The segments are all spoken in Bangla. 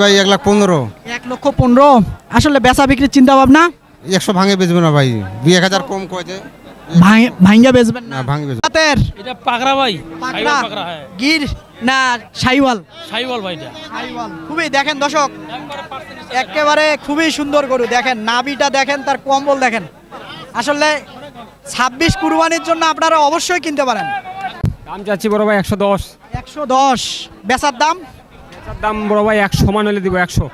ভাই এক লাখ পনেরো। এক লক্ষ পনেরো। আসলে বেচা বিক্রির চিন্তা ভাবনা একশো ভাঙে বেচবে না ভাই। দুই এক হাজার কম কয়েছে। ভাঙ্গা বেচবেন না। না ভাঙে বেচবে হাতের এটা পাকড়া ভাই। পাকড়া। পাকড়া হ্যাঁ। গির না সাইওয়াল? সাইওয়াল ভাই এটা। সাইওয়াল। খুবই দেখেন দর্শক একেবারে খুবই সুন্দর গরু। দেখেন নাবিটা দেখেন তার কম্বল দেখেন। আসলে ছাব্বিশ কুরবানির জন্য আপনারা অবশ্যই কিনতে পারেন। দাম চাচ্ছি বড় ভাই একশো দশ। একশো দশ। বেচার দাম? দাম বড় ভাই একশো সমান হলে দিব একশো।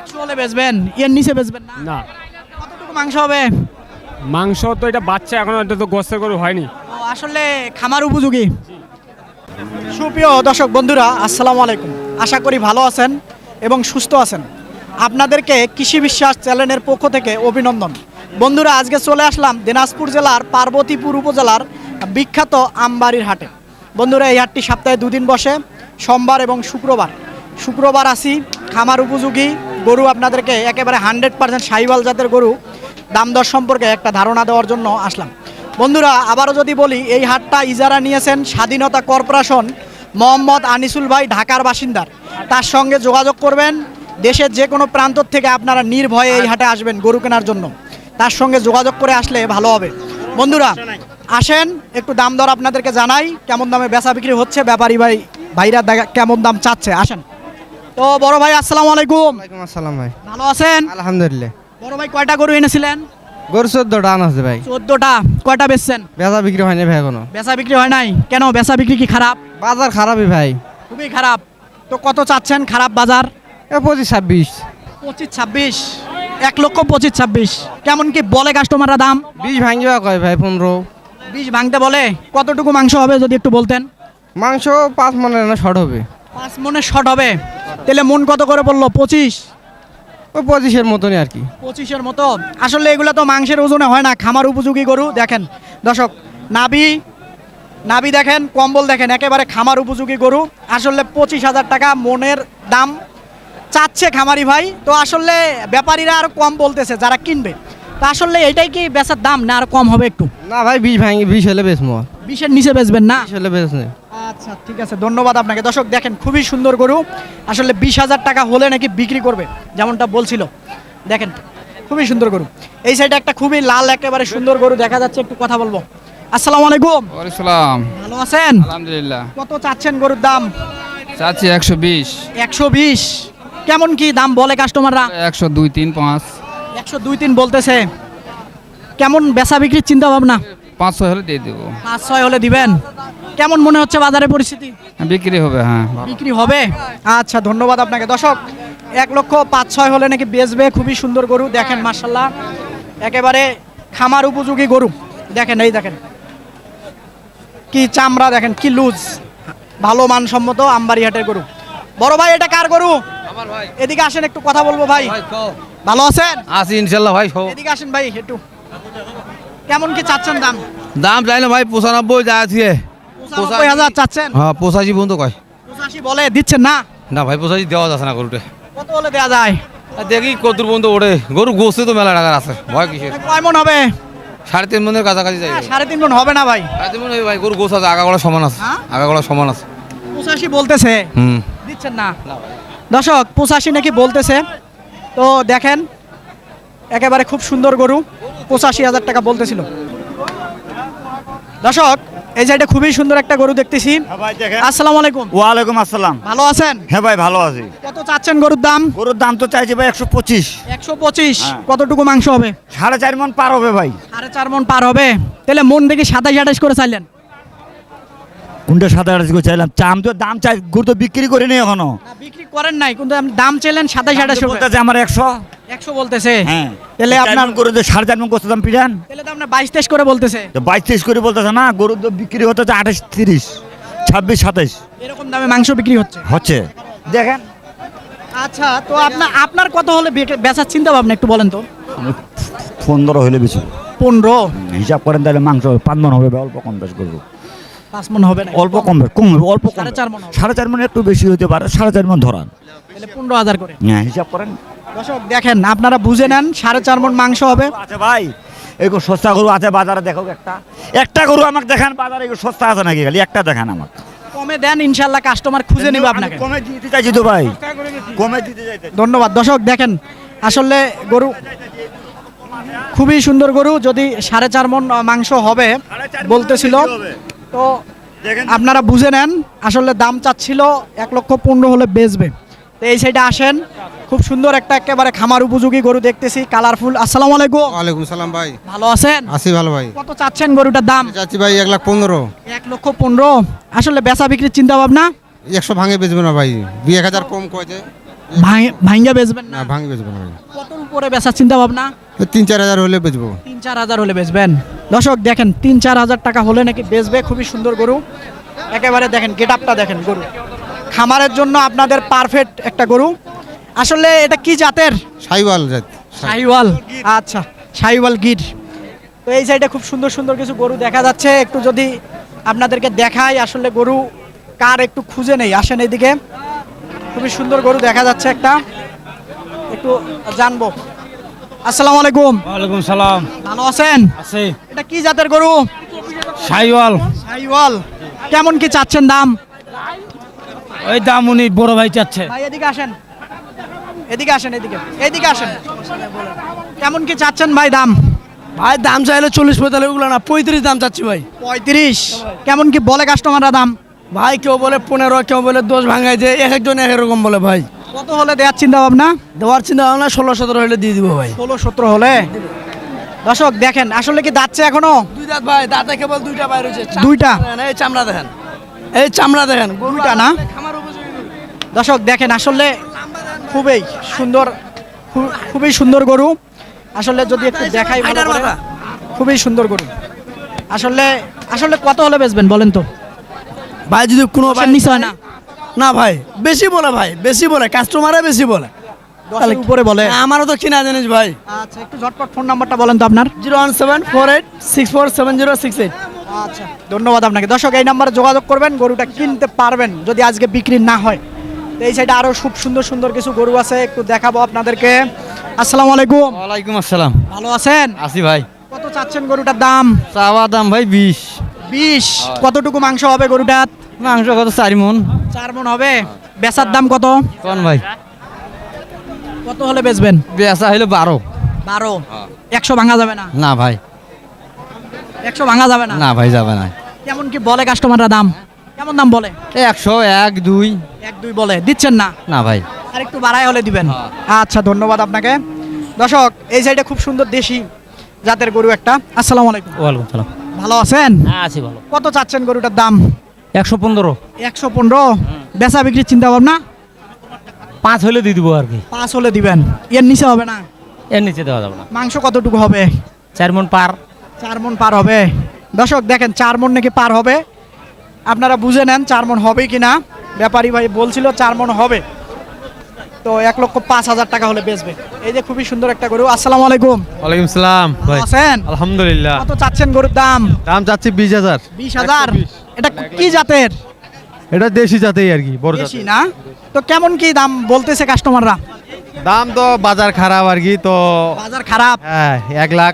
একশো হলে বেচবেন? এর নিচে বেচবেন না? না। কতটুকু মাংস হবে? মাংস তো এটা বাচ্চা এখনও এটা তো গোস্তের গরু হয়নি। আসলে খামার উপযোগী। সুপ্রিয় দর্শক বন্ধুরা আসসালামু আলাইকুম। আশা করি ভালো আছেন এবং সুস্থ আছেন। আপনাদেরকে কৃষি বিশ্বাস চ্যানেলের পক্ষ থেকে অভিনন্দন। বন্ধুরা আজকে চলে আসলাম দিনাজপুর জেলার পার্বতীপুর উপজেলার বিখ্যাত আমবাড়ির হাটে। বন্ধুরা এই হাটটি সপ্তাহে দুদিন বসে সোমবার এবং শুক্রবার। শুক্রবার আসি, খামার উপযোগী, গরু আপনাদেরকে একেবারে হান্ড্রেড পার্সেন্ট সাইবাল জাতের গরু, দাম দর সম্পর্কে একটা ধারণা দেওয়ার জন্য আসলাম। বন্ধুরা, আবারও যদি বলি, এই হাটটা ইজারা নিয়েছেন স্বাধীনতা কর্পোরেশন মোহাম্মদ আনিসুল ভাই, ঢাকার বাসিন্দার। তার সঙ্গে যোগাযোগ করবেন, দেশের যে কোনো প্রান্ত থেকে আপনারা নির্ভয়ে এই হাটে আসবেন গরু কেনার জন্য। তার সঙ্গে যোগাযোগ করে আসলে ভালো হবে। বন্ধুরা, আসেন, একটু দাম দর আপনাদেরকে জানাই, কেমন দামে বেচা বিক্রি হচ্ছে, ব্যাপারী ভাই, ভাইরা কেমন দাম চাচ্ছে, আসেন। তো বড় ভাই আসসালামু আলাইকুম। ওয়ালাইকুম আসসালাম ভাই। ভালো আছেন? আলহামদুলিল্লাহ। বড় ভাই কয়টা গরু এনেছিলেন? গরু চোদ্দটা আন আছে ভাই। চোদ্দটা। কয়টা বেচছেন? বেচা বিক্রি হয়নি ভাই এখনও। বেচা বিক্রি হয় নাই? কেন বেচা বিক্রি কি খারাপ? বাজার খারাপই ভাই। খুবই খারাপ। তো কত চাচ্ছেন খারাপ বাজার? এ পঁচিশ ছাব্বিশ। পঁচিশ ছাব্বিশ। এক লক্ষ পঁচিশ ছাব্বিশ। কেমন কি বলে কাস্টমাররা দাম? বিশ ভাঙিবা কয় ভাই পনেরো। বিষ ভাঙতে বলে? কতটুকু মাংস হবে যদি একটু বলতেন? মাংস পাঁচ মনের না শর্ট হবে। পাঁচ মনে শর্ট হবে। তাহলে মন কত করে বলল? পঁচিশ? ওই পঁচিশের মতনই আর কি। পঁচিশের মতো। আসলে এগুলো তো মাংসের ওজনে হয় না খামার উপযোগী গরু দেখেন। দর্শক নাভি নাভি দেখেন কম্বল দেখেন একেবারে খামার উপযোগী গরু। আসলে পঁচিশ হাজার টাকা মনের দাম চাচ্ছে খামারি ভাই। তো আসলে ব্যাপারীরা আর কম বলতেছে যারা কিনবে। তো আসলে এটাই কি বেচার দাম না আর কম হবে একটু? না ভাই বিশ ভাঙি বিশ হলে বেচমো বিশের নিচে বেচবেন না? বিশ হলে বেচ নেই আচ্ছা ঠিক আছে ধন্যবাদ আপনাকে। দর্শক দেখেন খুবই সুন্দর গরু। আসলে বিশ হাজার টাকা হলে নাকি বিক্রি করবে যেমনটা বলছিল। দেখেন খুবই সুন্দর গরু। এই সাইডে একটা খুবই লাল একেবারে সুন্দর গরু দেখা যাচ্ছে একটু কথা বলব। আসসালামু আলাইকুম। ওয়ালাইকুম ভালো আছেন? আলহামদুলিল্লাহ। কত চাচ্ছেন গরুর দাম? চাচ্ছি একশো বিশ। একশো বিশ। কেমন কি দাম বলে কাস্টমাররা? একশো দুই তিন পাঁচ। একশো দুই তিন বলতেছে। কেমন বেচা বিক্রির চিন্তা ভাবনা পাঁচ ছয় হলে দিয়ে দেবো। পাঁচ ছয় হলে দিবেন? কেমন মনে হচ্ছে বাজারে পরিস্থিতি? বিক্রি হবে হ্যাঁ। বিক্রি হবে? আচ্ছা ধন্যবাদ আপনাকে। দর্শক এক লক্ষ পাঁচ ছয় হলে নাকি বেচবে। খুবই সুন্দর গরু দেখেন মার্শাল্লাহ একেবারে খামার উপযোগী গরু। দেখেন এই দেখেন। কি চামড়া দেখেন কি লুজ। ভালো মানসম্মত আমবাড়ি হাটের গরু। বড় ভাই এটা কার গরু? এদিকে আসেন একটু কথা বলব ভাই। ভালো আছেন? আছি ইনশাল্লাহ ভাই এদিকে আসেন ভাই একটু। কেমন কি চাচ্ছেন দাম? দাম চাই না ভাই পঁচানব্বই যা আছে। হাজার চাচ্ছেন? হ্যাঁ পঁচাশি পর্যন্ত কয়। পঁচাশি বলে দিচ্ছেন না? না ভাই পঁচাশি দেওয়া যাচ্ছে না গরুটা। কত হলে দেওয়া যায়? দেখি পর্যন্ত ওঠে। গরু গোসে তো মেলা টাকার আছে। ভয় কয় মন হবে? সাড়ে তিন মনের কাছাকাছি যাই হ্যাঁ, সাড়ে তিন মন হবে না ভাই। সাড়ে তিন মন ভাই গরু গোস আছে সমান আছে। হ্যাঁ? সমান আছে। পঁচাশি বলতেছে। হুম। দিচ্ছেন না। দর্শক পঁচাশি নাকি বলতেছে? তো দেখেন একেবারে খুব সুন্দর গরু। পঁচাশি হাজার টাকা বলতেছিল। দর্শক এই যে এটা খুবই সুন্দর একটা গরু দেখতেছি। আসসালামু আলাইকুম। ওয়ালাইকুম আসসালাম। ভালো আছেন? হ্যাঁ ভাই ভালো আছি। কত চাচ্ছেন গরুর দাম? গরুর দাম তো চাইছি ভাই একশো পঁচিশ। একশো পঁচিশ। হ্যাঁ। কতটুকু মাংস হবে? সাড়ে চার মন পার হবে ভাই। সাড়ে চার মন পার হবে। তাহলে মন দেখে সাতাইশ আঠাশ করে চাইলেন। কোনটা আড়াইশ করে চাইলাম। চাম তো দাম চাই গরু তো বিক্রি করিনি এখনও। বিক্রি করেন নাই কিন্তু আপনি দাম চাইলেন সাতাইশ আঠাইশ বলতেছে আমার একশো। একশো বলতেছে। হ্যাঁ। তাহলে আপনার করে যে সাড়ে চার মন দাম পিড়ান। তাহলে তো আপনার বাইশ তেইশ করে বলতেছে। বাইশ তেইশ করে বলতেছে না গরু তো বিক্রি হতেছে আঠাশ তিরিশ ছাব্বিশ সাতাইশ। এরকম দামে মাংস বিক্রি হচ্ছে। হচ্ছে। দেখেন। আচ্ছা তো আপনার আপনার কত হলে বেচার চিন্তা ভাবনা একটু বলেন তো। পনেরো হলে বেশি পনেরো? হিসাব করেন তাহলে মাংস পাঁচ মন হবে অল্প কম বেশ করব। পাঁচ মন হবে না অল্প কম বেশ কম। হবে অল্প সাড়ে চার মণ সাড়ে চার মন একটু বেশি হতে পারে সাড়ে চার মন ধরান। তাহলে পনেরো হাজার করে। হ্যাঁ হিসাব করেন। দর্শক দেখেন আপনারা বুঝে নেন সাড়ে চার মন মাংস হবে। আছে ভাই এগো সস্তা গরু আছে বাজারে দেখো একটা। একটা গরু আমাকে দেখান বাজারে সস্তা আছে নাকি খালি? একটা দেখান আমাকে। কমে কমে দেন ইনশাল্লাহ কাস্টমার খুঁজে নিবে আপনাকে। কমে দিতে চাইছি তো ভাই। কমে দিতে চাইছি। ধন্যবাদ। দর্শক দেখেন আসলে গরু খুবই সুন্দর গরু। যদি সাড়ে চার মন মাংস হবে বলতেছিল তো দেখেন। আপনারা বুঝে নেন আসলে দাম চাচ্ছিল এক লক্ষ পনেরো হলে বেচবে। তো এই সাইডে আসেন খুব সুন্দর একটা একেবারে খামার উপযোগী গরু দেখতেছি কালারফুল। আসসালামু আলাইকুম। ওয়ালাইকুম সালাম ভাই। ভালো আছেন? আছি ভালো ভাই। কত চাচ্ছেন গরুটার দাম? চাচ্ছি ভাই এক লাখ পনেরো। এক লক্ষ পনেরো। আসলে বেচা বিক্রির চিন্তা ভাবনা একশো ভাঙে বেচবে না ভাই। দুই এক হাজার কম কয়েছে। ভাঙ্গা বেচবেন না? না ভাঙে না উপরে বেচার চিন্তা ভাবনা? তিন চার হাজার হলে বেচবো। তিন চার হাজার হলে বেচবেন। দর্শক দেখেন তিন চার হাজার টাকা হলে নাকি বেচবে? খুবই সুন্দর গরু। একেবারে দেখেন গেট আপটা দেখেন গরু। খামারের জন্য আপনাদের পারফেক্ট একটা গরু। আসলে এটা কি জাতের? সাইওয়াল জাত। শাহিওয়াল আচ্ছা শাহিওয়াল গির। তো এই সাইডে খুব সুন্দর সুন্দর কিছু গরু দেখা যাচ্ছে। একটু যদি আপনাদেরকে দেখাই আসলে গরু কার একটু খুঁজে নেই। আসেন এইদিকে খুবই সুন্দর গরু দেখা যাচ্ছে একটা। একটু জানব। আসসালামু আলাইকুম। ওয়ালাইকুম সালাম। ভালো আছেন? আছে। এটা কি জাতের গরু? সাইওয়াল। শাহিওয়াল কেমন কি চাচ্ছেন দাম? ওই দাম উনি বড় ভাই চাচ্ছে। ভাই এদিকে আসেন। এদিকে আসেন এদিকে। এদিকে আসেন। কেমন কি চাচ্ছেন ভাই দাম? ভাই দাম চাইলে চল্লিশ পঁয়তাল্লিশ ওগুলো না পঁয়ত্রিশ দাম চাচ্ছি ভাই। পঁয়ত্রিশ। কেমন কি বলে কাস্টমাররা দাম? ভাই কেউ বলে পনেরো কেউ বলে দশ ভাঙাই যে এক একজন এক রকম বলে ভাই। কত হলে দেওয়ার চিন্তা ভাবনা দেওয়ার চিন্তা ভাবনা ষোলো সতেরো হলে দিয়ে দিব ভাই। ষোলো সতেরো হলে? দর্শক দেখেন আসলে কি দাচ্ছে এখনও? দুই দাঁত ভাই দাঁতে কেবল দুইটা বাইর হয়েছে দুইটা? এই চামড়া দেখেন। এই চামড়া দেখেন দুইটা না? দর্শক দেখেন আসলে খুবই সুন্দর খুবই সুন্দর গরু। আসলে যদি একটু দেখাই। খুবই সুন্দর গরু। আসলে আসলে কত হলে বেচবেন বলেন তো? ভাই যদি কোনো নিচে হয় না। না ভাই বেশি বলে ভাই বেশি বলে কাস্টমারে বেশি বলে। দশের উপরে বলে। আমারও তো কিনা জিনিস ভাই। আচ্ছা একটু ঝটপট ফোন নাম্বারটা বলেন তো আপনার। Zero one seven four eight six four seven zero six eight. আচ্ছা ধন্যবাদ আপনাকে। দর্শক এই নাম্বারে যোগাযোগ করবেন গরুটা কিনতে পারবেন যদি আজকে বিক্রি না হয়। তো এই সাইডে আরও খুব সুন্দর সুন্দর কিছু গরু আছে একটু দেখাবো আপনাদেরকে। আসসালামু আলাইকুম। ওয়ালাইকুম আসসালাম। ভালো আছেন? আসি ভাই। কত চাচ্ছেন গরুটার দাম? চাওয়া দাম ভাই বিশ। বিশ। কতটুকু মাংস হবে গরুটার? মাংস কত? চারি মন চার মন হবে। বেচার দাম কত? কোন ভাই? কত হলে বেচবেন? বেচা হইল বারো। বারো। একশো ভাঙা যাবে না? না ভাই। একশো ভাঙা যাবে না? না ভাই যাবে না। কেমন কি বলে কাস্টমাররা দাম? কেমন দাম বলে? একশো এক দুই। এক দুই বলে। দিচ্ছেন না? না ভাই। আর একটু বাড়াই হলে দিবেন। আচ্ছা ধন্যবাদ আপনাকে। দর্শক এই সাইডে খুব সুন্দর দেশি জাতের গরু একটা। আসসালামু আলাইকুম। ওয়ালাইকুম সালাম। ভালো আছেন? হ্যাঁ আছি ভালো। কত চাচ্ছেন গরুটার দাম? একশো পনেরো। একশো পনেরো? বেচা বিক্রির চিন্তা ভাবনা পাঁচ হলে দিয়ে দিব আর কি। পাঁচ হলে দিবেন। এর নিচে হবে না? এর নিচে দেওয়া যাবে না। মাংস কতটুকু হবে? চার মন পার। চার মন পার হবে। দর্শক দেখেন চার মন নাকি পার হবে? আপনারা বুঝে নেন চার মন হবে কি না। ব্যাপারী ভাই বলছিল চার মন হবে। তো এক লক্ষ পাঁচ হাজার টাকা হলে বেচবে। এই যে খুবই সুন্দর একটা গরু। আসসালামু আলাইকুম। ওয়ালাইকুম সালাম। ভাই আছেন? আলহামদুলিল্লাহ। কত চাচ্ছেন গরুর দাম? দাম চাচ্ছি বিশ হাজার। বিশ হাজার? এটা কি জাতের? এটা দেশি জাতেই আর কি বড় বেশি জাতের। না? তো কেমন কি দাম বলতেছে কাস্টমাররা দাম তো বাজার খারাপ আর কি তো বাজার খারাপ? হ্যাঁ এক লাখ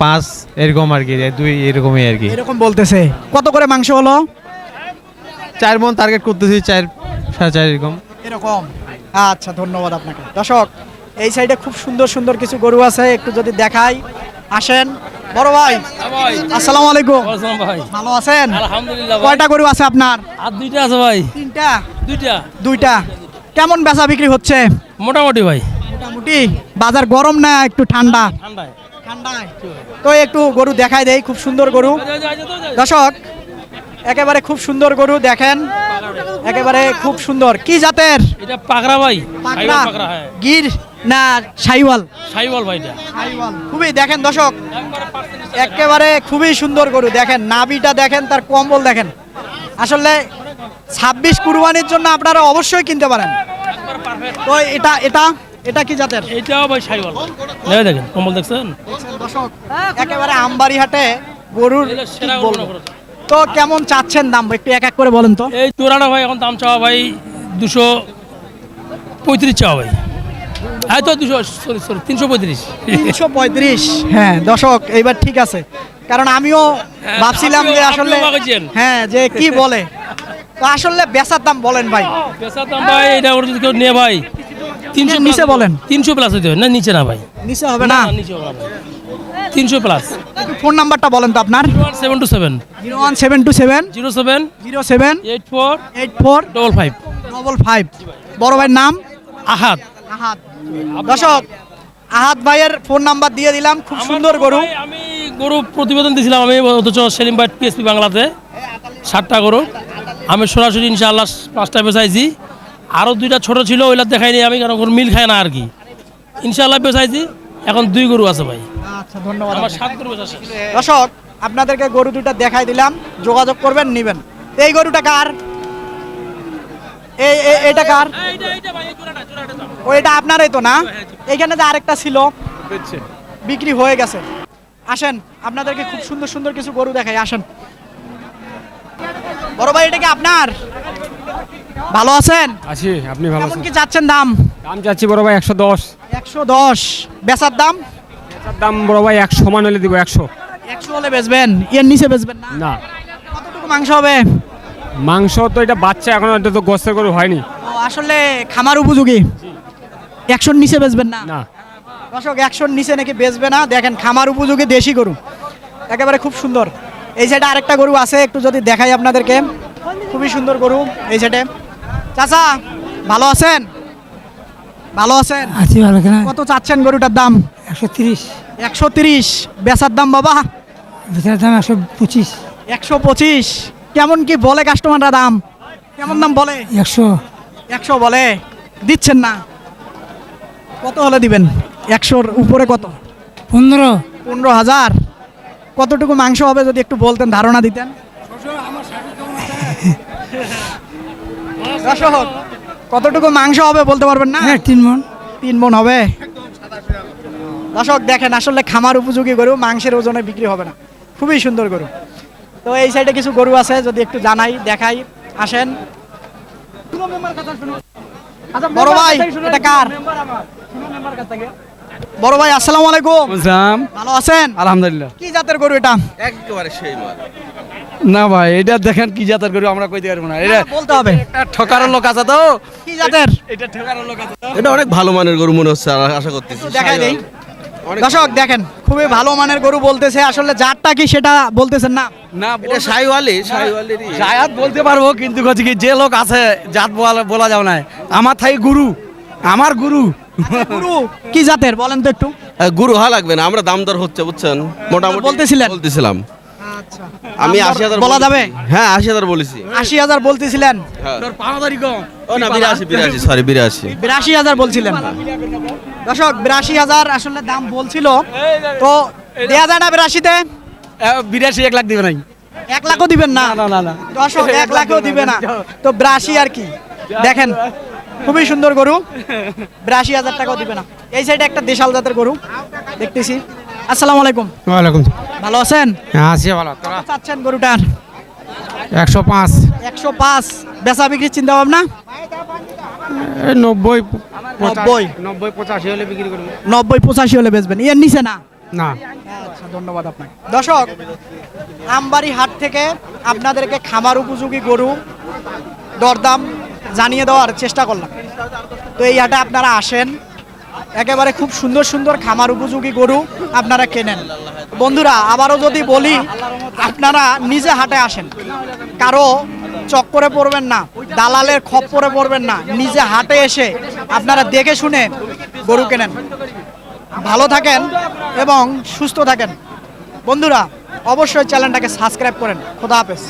পাঁচ এরকম আর কি দুই এরকমই আর কি। এরকম বলতেছে। কত করে মাংস হলো? চার মন টার্গেট করতেছি চার সাড়ে চার এরকম। এরকম। আচ্ছা ধন্যবাদ আপনাকে। দর্শক এই সাইডে খুব সুন্দর সুন্দর কিছু গরু আছে একটু যদি দেখাই। আসেন। বড় ভাই আসসালামু আলাইকুম। ভাই। ভালো আছেন? আলহামদুলিল্লাহ কয়টা গরু আছে আপনার? আর দুইটা আছে ভাই। তিনটা? দুইটা। দুইটা। কেমন বেচা বিক্রি হচ্ছে? মোটামুটি ভাই। মোটামুটি। বাজার গরম না একটু ঠান্ডা? ঠান্ডায়। ঠান্ডায়। তো একটু গরু দেখাই দেই খুব সুন্দর গরু। দর্শক একেবারে খুব সুন্দর গরু দেখেন। একেবারে খুব সুন্দর। কি জাতের? এটা পাকড়া ভাই। পাকড়া পাকড়া হ্যাঁ। গির। না সাইওয়াল। সাইওয়াল ভাই এটা। খুবই দেখেন দর্শক একেবারে খুবই সুন্দর গরু। দেখেন নাভিটা দেখেন তার কম্বল দেখেন। আসলে ছাব্বিশ কুরবানির জন্য আপনারা অবশ্যই কিনতে পারেন। তো এটা এটা এটা কি জাতের? এইটাও ভাই সাইওয়াল। দেখে দেখেন কম্বল দেখছেন? দর্শক একেবারে আমবাড়ি হাটে গরুর তো কেমন চাচ্ছেন দাম? একটু এক এক করে বলেন তো। এই তোরাটা ভাই এখন দাম চাওয়া ভাই দুশো পঁয়ত্রিশ চাওয়া ভাই। হ্যাঁ তো দুশো সরি সরি তিনশো পঁয়ত্রিশ। তিনশো পঁয়ত্রিশ। হ্যাঁ দর্শক এইবার ঠিক আছে। কারণ আমিও ভাবছিলাম যে আসলে হ্যাঁ যে কি বলে। তো আসলে বেচার দাম বলেন ভাই। পেশার দাম ভাই এটা ওর যদি কেউ নিয়ে ভাই তিনশো নিচে বলেন। তিনশো প্লাস হবে না নিচে না ভাই। নিচে হবে না? নিচে হবে না তিনশো প্লাস। ফোন নাম্বারটা বলেন তো আপনার। Seven two seven. Zero one seven two seven. Zero seven. Zero seven. Eight four. Eight four. Double five. Double five. বড় ভাইয়ের নাম? আহাত আহাদ। দর্শক আহাদ ভাইয়ের ফোন নাম্বার দিয়ে দিলাম খুব সুন্দর গরু। আমি গরু প্রতিবেদন দিয়েছিলাম আমি অথচ সেলিম ভাই পিএসপি বাংলাতে। ষাটটা গরু। আমি সরাসরি ইনশাআল্লাহ পাঁচটা বেচাইছি আরও দুইটা ছোট ছিল ওইটা দেখাইনি আমি কারণ মিল খায় না আর কি। ইনশাআল্লাহ বেচাইছি এখন দুই গরু আছে ভাই। আচ্ছা ধন্যবাদ আমার সাত গরু বেচা দর্শক আপনাদেরকে গরু দুটা দেখাই দিলাম যোগাযোগ করবেন নিবেন। এই গরুটা কার? এই- এটা কার? ও এটা আপনারই তো না? এইখানে যে আরেকটা ছিল বিক্রি হয়ে গেছে। আসেন আপনাদেরকে খুব সুন্দর সুন্দর কিছু গরু দেখাই আসেন। বড় ভাই এটা কি আপনার? ভালো আছেন? আছি আপনি ভালো আছেন কি যাচ্ছেন দাম? দাম চাচ্ছি বড় ভাই একশো দশ। একশো দশ। বেচার দাম? দাম বড় ভাই একশো সমান হলে দিব একশো। একশো হলে বেচবেন? এর নিচে বেচবেন না? না। কতটুকু মাংস হবে? মাংস তো এটা বাচ্চা এখন এটা তো গোস্তের গরু হয়নি। আসলে খামার উপযোগী। একশোর নিচে বেচবেন না। না। দর্শক একশোর নিচে নাকি বেচবে না? দেখেন খামার উপযোগী দেশি গরু। একেবারে খুব সুন্দর। এই সাইডে আরেকটা গরু আছে একটু যদি দেখাই আপনাদেরকে। খুবই সুন্দর গরু এই সাইডে চাচা ভালো আছেন? ভালো আছেন? আছি ভালো কত চাচ্ছেন গরুটার দাম? একশো তিরিশ। একশো তিরিশ। বেচার দাম বাবা? বেচার দাম একশো পঁচিশ। একশো পঁচিশ। কেমন কি বলে কাস্টমাররা দাম? কেমন দাম বলে? একশো। একশো বলে। দিচ্ছেন না। কত হলে দিবেন? একশোর উপরে কত? পনেরো। পনেরো হাজার। কতটুকু মাংস হবে যদি একটু বলতেন ধারণা দিতেন? দর্শক, কতটুকু মাংস হবে বলতে পারবেন না? হ্যাঁ তিন মন তিন মন হবে। দর্শক দেখেন আসলে খামার উপযোগী গরু মাংসের ওজনে বিক্রি হবে না। খুবই সুন্দর গরু। তো এই সাইডে কিছু গরু আছে যদি একটু জানাই দেখাই আসেন। বড় ভাই এটা কার? বড় ভাই আসসালামু আলাইকুম। ভালো আছেন? আলহামদুলিল্লাহ। কি জাতের গরু এটা? একেবারে সেই মাল। না ভাই এটা দেখেন কি জাতের গরু আমরা কইতে পারব না। এটা বলতে হবে। একটা ঠকার লোক আছে তো। কি জাতের? এটা ঠকার লোক আছে তো। এটা অনেক ভালো মানের গরু মনে হচ্ছে আশা করতেছি। দেখাই দেই। দর্শক দেখেন খুবই ভালো মানের গরু বলতেছে। আসলে জাতটা কি সেটা বলতেছেন না? না এটা সাইওয়ালি সাইওয়ালি জায়াত বলতে পারব কিন্তু হচ্ছে কি যে লোক আছে জাত বলা বলা যাও না। আমার থাই গুরু আমার গুরু। গুরু কি জাতের? বলেন তো একটু। গুরু হওয়া লাগবে না আমরা দাম দর হচ্ছে বুঝছেন? মোটামুটি বলতেছিলেন? বলতেছিলাম। আচ্ছা আমি দাম দর আশি হাজার বলা যাবে? হ্যাঁ আশি হাজার বলেছি। আশি হাজার বলতেছিলেন? ও না বিরাশি বিরাশি সরি বিরাশি। বিরাশি হাজার বলছিলেন। দর্শক বিরাশি হাজার আসলে দাম বলছিল। তো দেয়া যায় না বিরাশিতে? বিরাশি এক লাখ দিবে নাই। এক লাখও দিবেন না? না না না দর্শক এক লাখও দিবে না। তো বিরাশি আর কি? দেখেন খুবই সুন্দর গরু। বিরাশি হাজার টাকাও দিবে না। এই সাইডে একটা দেশাল জাতের গরু। দেখতেছি। আসসালামু আলাইকুম। ওয়ালাইকুম ভালো আছেন? হ্যাঁ আছি ভালো। তোরা? চাচ্ছেন গরুটার? একশো পাঁচ। একশো পাঁচ। বেচা বিক্রির চিন্তা ভাবনা নব্বই নব্বই। নব্বই পঁচাশি হলে বিক্রি করব। নব্বই পঁচাশি হলে বেচবেন। এর নিচে না? না। আচ্ছা ধন্যবাদ আপনাকে। দর্শক আমবাড়ি হাট থেকে আপনাদেরকে খামার উপযোগী গরু দরদাম জানিয়ে দেওয়ার চেষ্টা করলাম। তো এই হাটে আপনারা আসেন একেবারে খুব সুন্দর সুন্দর খামার উপযোগী গরু আপনারা কেনেন। বন্ধুরা, আবারও যদি বলি, আপনারা নিজে হাটে আসেন। কারও চক্করে পড়বেন না, দালালের খপ্পরে পড়বেন না, নিজে হাটে এসে আপনারা দেখে শুনে গরু কেনেন। ভালো থাকেন এবং সুস্থ থাকেন। বন্ধুরা, অবশ্যই চ্যানেলটাকে সাবস্ক্রাইব করেন। খোদা হাফেজ।